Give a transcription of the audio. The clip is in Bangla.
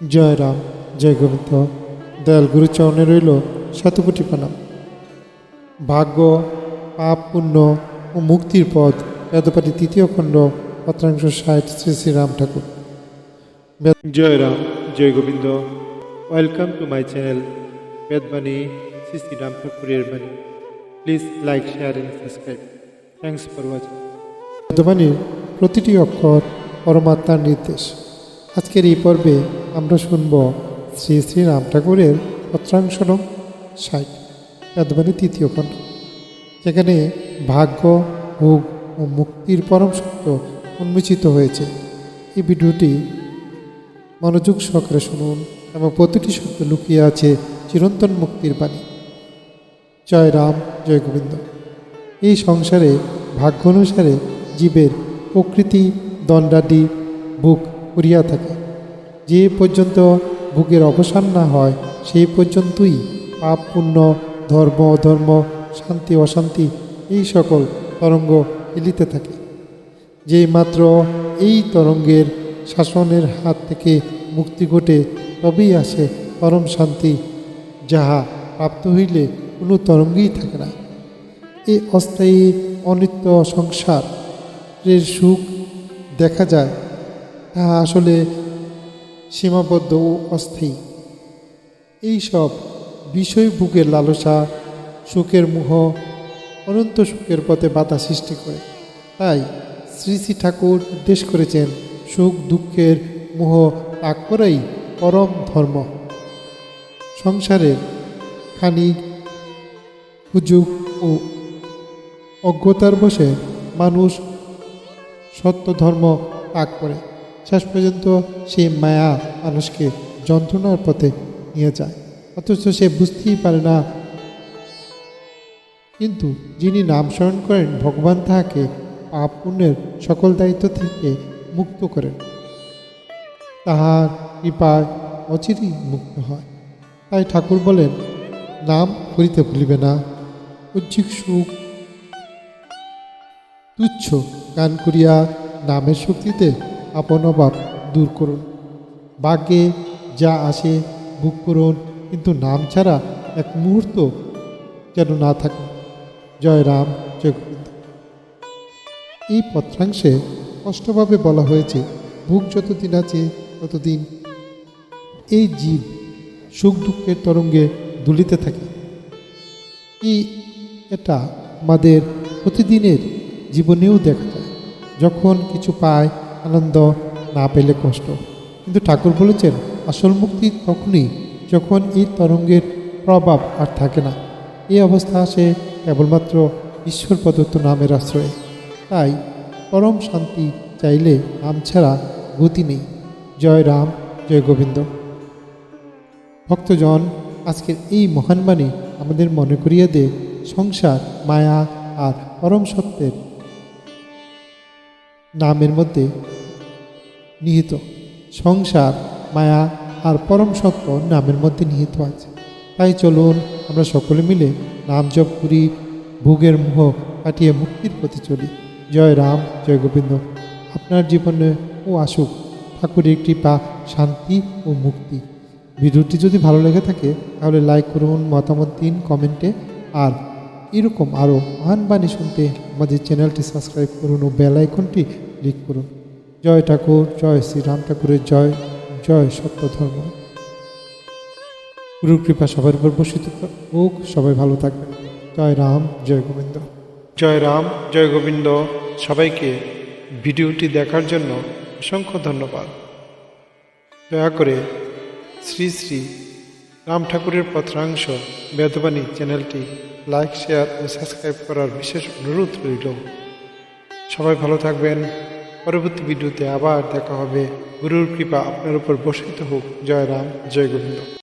জয় রাম জয় গোবিন্দ। দয়াল গুরুচরণে রইল শতকোটি প্রণাম ভাগ্য পাপ পুণ্য ও মুক্তির পথ বেদপাটি তৃতীয় খণ্ড পত্রাংশ ষাট শ্রী শ্রীরাম ঠাকুর। জয় রাম জয় Gobinda. Welcome to my channel Vedbani Sri Sri Ram ঠাকুরের বাণী। Please like share and subscribe. Thanks for watching. বেদবাণীর প্রতিটি অক্ষর পরমাত্মার নির্দেশ। আজকের এই পর্বে আমরা শুনব শ্রী শ্রী রাম ঠাকুরের পত্রাংশনম ষাট বেদবাণী তৃতীয় খণ্ড। যেখানে ভাগ্য, ভোগ ও মুক্তির পরম সত্য উন্মোচিত হয়েছে। এই ভিডিওটি মনোযোগ সহকারে শুনুন এবং প্রতিটি শব্দ লুকিয়ে আছে চিরন্তন মুক্তির বাণী। জয় রাম, জয় গোবিন্দ। এই সংসারে ভাগ্য অনুসারে জীবের প্রকৃতি দণ্ডাডি বুক করিয়া থাকে। যে পর্যন্ত বুকের অবসান না হয়, সেই পর্যন্তই পাপ, পুণ্য, ধর্ম, অধর্ম, শান্তি, অশান্তি এই সকল তরঙ্গ এলিতে থাকে। যেই মাত্র এই তরঙ্গের শাসনের হাত থেকে মুক্তি ঘটে, তবেই আসে পরম শান্তি, যাহা প্রাপ্ত হইলে কোনো তরঙ্গই থাকে না। এই অস্থায়ী অনিত্য সংসারের সুখ দেখা যায়, তাহা আসলে সীমাবদ্ধ ও অস্থায়ী এইসব বিষয় বুকের লালসা সুখের মোহ অনন্ত সুখের পথে বাধা সৃষ্টি করে। তাই শ্রী শ্রী ঠাকুর নির্দেশ করেছেন সুখ দুঃখের মোহ ত্যাগ করাই পরম ধর্ম। সংসারের খানিক হুজুগ ও অজ্ঞতার বসে মানুষ সত্য ধর্ম ত্যাগ করে। শেষ পর্যন্ত সেই মায়া মানুষকে যন্ত্রণার পথে নিয়ে যায়। অথচ সে বুঝতেই পারে না। কিন্তু যিনি নাম স্মরণ করেন, ভগবান তাহাকে পাপ পুণ্যের সকল দায়িত্ব থেকে মুক্ত করেন। তাহার কৃপায় অচিরেই মুক্ত হয়। তাই ঠাকুর বলেন, নাম করিতে ভুলিবে না। উজ্জিক সুখ, তুচ্ছ গান করিয়া নামের শক্তিতে আপন অভাব দূর করুন। ভাগ্যে যা আসে বুক করুন, কিন্তু নাম ছাড়া এক মুহূর্ত যেন না থাকে। জয় রাম, জয় এই পত্রাংশে স্পষ্টভাবে বলা হয়েছে ভুক যতদিন আছে ততদিন এই জীব সুখ দুঃখের তরঙ্গে দুলিতে থাকে। এই এটা আমাদের প্রতিদিনের জীবনেও দেখা যায়। যখন কিছু পায় আনন্দ না পেলে কষ্ট। কিন্তু ঠাকুর বলেছেন, আসল মুক্তি তখনই যখন এই তরঙ্গের প্রভাব আর থাকে না। এই অবস্থা আসে কেবলমাত্র ঈশ্বর প্রদত্ত নামের আশ্রয়ে। তাই পরম শান্তি চাইলে নাম ছাড়া গতি নেই। জয় রাম, জয় গোবিন্দ। ভক্তজন, আজকের এই মহান বাণী আমাদের মনে করিয়ে দে। সংসার, মায়া আর পরম সত্যের নামের মধ্যে নিহিত। সংসার, মায়া আর পরম সত্য নামের মধ্যে নিহিত আছে। তাই চলুন আমরা সকলে মিলে নাম জপ করি, ভোগের মোহ কাটিয়ে মুক্তির পথে চলি। জয় রাম, জয় গোবিন্দ। আপনার জীবনে ও আসুক ঠাকুরের কৃপা, শান্তি ও মুক্তি। ভিডিওটি যদি ভালো লেগে থাকে, তাহলে লাইক করুন, মতামত দিন কমেন্টে আর এরকম আরও মহান বাণী শুনতে আমাদের চ্যানেলটি সাবস্ক্রাইব করুন ও বেল আইকনটি ক্লিক করুন। জয় ঠাকুর, জয় শ্রী রাম ঠাকুরের জয় জয় সত্য ধর্ম গুরুর কৃপা সবার উপর বসিত হোক, সবাই ভালো থাকবেন। জয় রাম, জয় গোবিন্দ। জয় রাম, জয় গোবিন্দ। সবাইকে ভিডিওটি দেখার জন্য অসংখ্য ধন্যবাদ। দয়া করে শ্রী শ্রী রাম ঠাকুরের পত্রাংশ বেদবাণী চ্যানেলটি লাইক, শেয়ার ও সাবস্ক্রাইব করার বিশেষ অনুরোধ রইল। সবাই ভালো থাকবেন। পরবর্তী ভিডিওতে আবার দেখা হবে। গুরুর কৃপা আপনার উপর বসিত হোক। জয় রাম, জয় গোবিন্দ।